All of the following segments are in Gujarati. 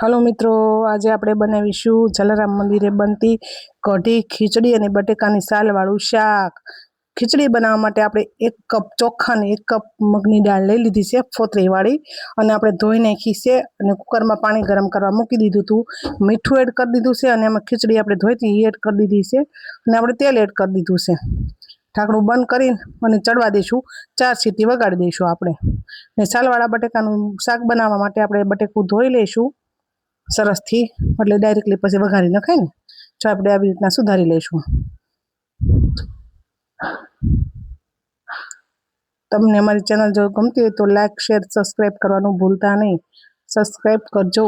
હલો મિત્રો, આજે આપણે બનાવીશું જલારામ મંદિરે બનતી કઢી, ખીચડી અને બટેકાની સાલવાળું શાક. ખીચડી બનાવવા માટે આપણે એક કપ ચોખા અને એક કપ મગની દાળ લઈ લીધી છે ફોતરીવાળી અને આપણે ધોઈ નાખી છે અને કુકરમાં પાણી ગરમ કરવા મૂકી દીધું હતું. મીઠું એડ કરી દીધું છે અને એમાં ખીચડી આપણે ધોઈતી એડ કરી દીધી છે અને આપણે તેલ એડ કરી દીધું છે. ઢાંકણું બંધ કરીને અને ચડવા દઈશું. ચાર સીટી વગાડી દઈશું આપણે. ને સાલવાળા બટેકાનું શાક બનાવવા માટે આપણે બટેકું ધોઈ લઈશું. સરસથી એટલે ડાયરેક્ટલી પછી વઘારી નખાય ને જો આપણે આવી રીતના સુધારી લઈશું. તમને અમારી ચેનલ જો ગમતી હોય તો લાઈક શેર સબસ્ક્રાઈબ કરવાનું ભૂલતા નહીં. સબસ્ક્રાઈબ કરજો.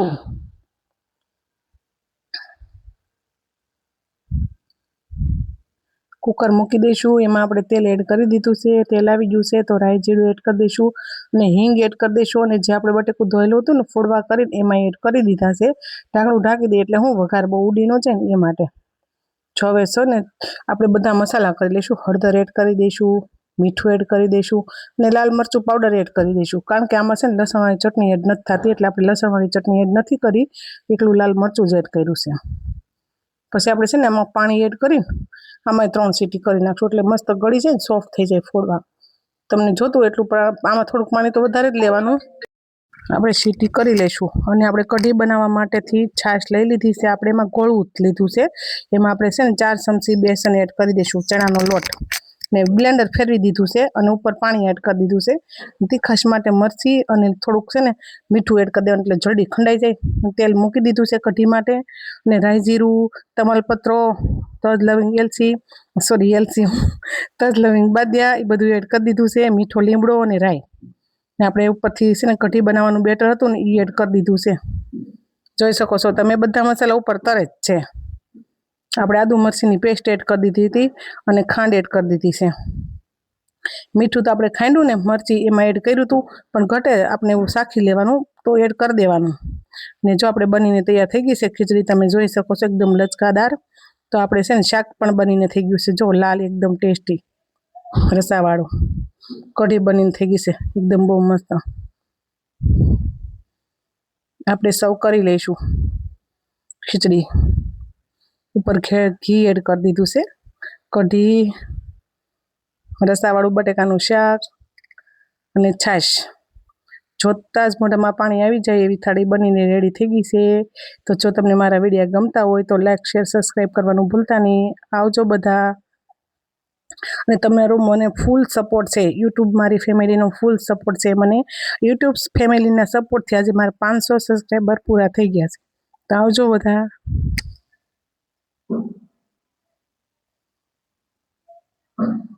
કુકર મૂકી દઈશું. એમાં આપણે તેલ એડ કરી દીધું છે. તેલ આવી ગયું છે તો રાઈ જીરું એડ કરી દઈશું અને હિંગ એડ કરી દઈશું અને જે આપણે બટેકું ધોયેલું હતું ને ફોડવા કરીને એમાં એડ કરી દીધા છે. ઢાંકણું ઢાંકી દઈએ એટલે હું વઘાર બહુ ઉડી ન જાય ને એ માટે. છવે હવે ને આપણે બધા મસાલા કરી લઈશું. હળદર એડ કરી દઈશું, મીઠું એડ કરી દઈશું અને લાલ મરચું પાવડર એડ કરી દઈશું. કારણ કે આમાં છે ને લસણવાળી ચટણી એડ નથી થતી એટલે આપણે લસણવાળી ચટણી એડ નથી કરી. એટલું લાલ મરચું જ એડ કર્યું છે. પછી આપણે છે ને એમાં પાણી એડ કરીને આમાં ત્રણ સીટી કરી નાખશું. એટલે મસ્ત ગળી જાય ને સોફ્ટ થઈ જાય ફોડવા. તમને જોતું એટલું પણ આમાં થોડુંક પાણી તો વધારે જ લેવાનું. આપણે સીટી કરી લઈશું અને આપણે કઢી બનાવવા માટેથી છાશ લઈ લીધી છે. આપણે એમાં ગોળવું લીધું છે. એમાં આપણે છે ને ચાર ચમચી બેસન એડ કરી દઈશું, ચણાનો લોટ. ને બ્લેન્ડર ફેરવી દીધું છે અને ઉપર પાણી એડ કરી દીધું છે. તીખાશ માટે મરચી અને થોડુંક છે ને મીઠું એડ કરી દેવાનું એટલે જલ્દી ખંડાઈ જાય. તેલ મૂકી દીધું છે કઢી માટે. અને રાઈ જીરું, તમાલપત્રો, તજ લવિંગ એલચી સોરી એલચી, તજ લવિંગ બાદિયા એ બધું એડ કરી દીધું છે. મીઠો લીમડો અને રાઈ. ને આપણે ઉપરથી છે ને કઢી બનાવવાનું બેટર હતું ને એ એડ કરી દીધું છે. જોઈ શકો છો, તમે બધા મસાલા ઉપર તરે જ છે. આપણે આદુ મરચીની પેસ્ટ એડ કરી દીધી હતી અને ખાંડ એડ કરી દીધી છે. મીઠું તો આપણે ખાંડ્યું ને મરચી એમાં એડ કર્યું હતું, પણ ઘટે આપણે એવું સાખી લેવાનું તો એડ કરી દેવાનું. ને જો આપણે બનીને તૈયાર થઈ ગઈ છે ખીચડી, તમે જોઈ શકો છો એકદમ લચકાદાર. તો આપણે છે ને શાક પણ બનીને થઈ ગયું છે, જો લાલ એકદમ ટેસ્ટી રસાવાળું. કઢી બનીને થઈ ગઈ છે, એકદમ બહુ મસ્ત. આપણે સર્વ કરી લઈશું ખીચડી. ઉપર ઘી એડ કરી દીધું છે. કઢી, રસાવાળું, બટેકાનું શાક અને છાશ. જોતાં જ મોઢામાં પાણી આવી જાય એવી થાળી બનીને રેડી થઈ ગઈ છે. તો જો તમને મારા વિડીયા ગમતા હોય તો લાઈક શેર સબસ્ક્રાઈબ કરવાનું ભૂલતા નહીં. આવજો બધા. અને તમારો મને ફૂલ સપોર્ટ છે. યુટ્યુબ મારી ફેમિલીનો ફૂલ સપોર્ટ છે મને. યુટ્યુબ ફેમિલીના સપોર્ટથી આજે મારા પાંચસો સબસ્ક્રાઈબર પૂરા થઈ ગયા છે. તો આવજો બધા. Right.